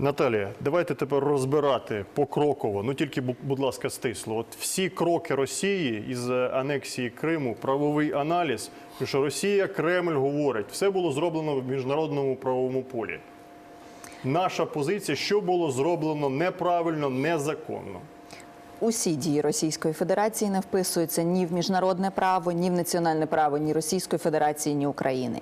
Наталія, давайте тепер розбирати покроково, ну тільки, бу- будь ласка, стисло. От всі кроки Росії із е, анексії Криму, правовий аналіз, що Росія, Кремль говорить, все було зроблено в міжнародному правовому полі. Наша позиція, що було зроблено неправильно, незаконно. Усі дії Російської Федерації не вписуються ні в міжнародне право, ні в національне право, ні Російської Федерації, ні України.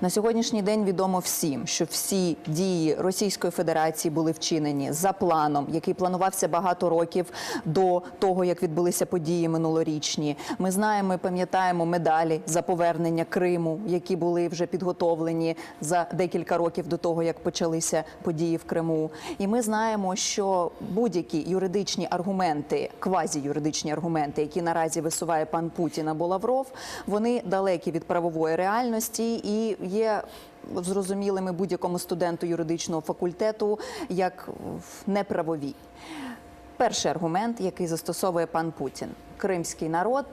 На сьогоднішній день відомо всім, що всі дії Російської Федерації були вчинені за планом, який планувався багато років до того, як відбулися події минулорічні. Ми знаємо і пам'ятаємо медалі за повернення Криму, які були вже підготовлені за декілька років до того, як почалися події в Криму. І ми знаємо, що будь-які юридичні аргументи, квазіюридичні аргументи, які наразі висуває пан Путін або Лавров, вони далекі від правової реальності і є. Зрозумілими будь-якому студенту юридичного факультету як неправові. Перший аргумент, який застосовує пан Путін, кримський народ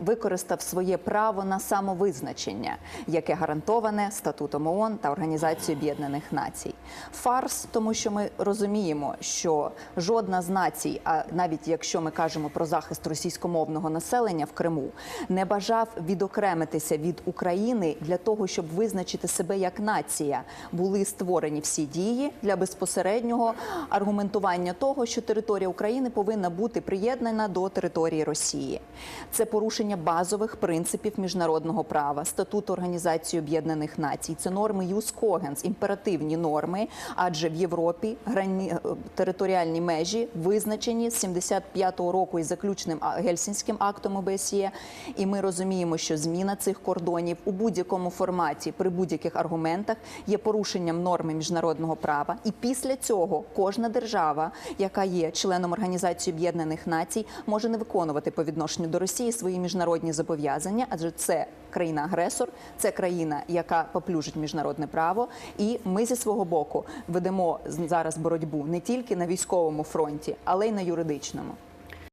використав своє право на самовизначення, яке гарантоване статутом ООН та Організацією Об'єднаних Націй. Фарс, тому що ми розуміємо, що жодна з націй, а навіть якщо ми кажемо про захист російськомовного населення в Криму, не бажав відокремитися від України для того, щоб визначити себе як нація. Були створені всі дії для безпосереднього аргументування того, що територія України повинна бути приєднана до території Росії. Це порушення базових принципів міжнародного права, статуту Організації Об'єднаних Націй. Це норми Юс Когенс, імперативні норми, адже в Європі грані е, територіальні межі визначені з 75-го року із заключним гельсінським актом ОБСЄ. І ми розуміємо, що зміна цих кордонів у будь-якому форматі при будь-яких аргументах є порушенням норми міжнародного права. І після цього кожна держава, яка є членом Організації Об'єднаних Націй, може не виконувати по відношенню до Росії свої міжнародні зобов'язання, адже це країна-агресор, це країна, яка поплюжить міжнародне право. І ми зі свого боку ведемо зараз боротьбу не тільки на військовому фронті, але й на юридичному.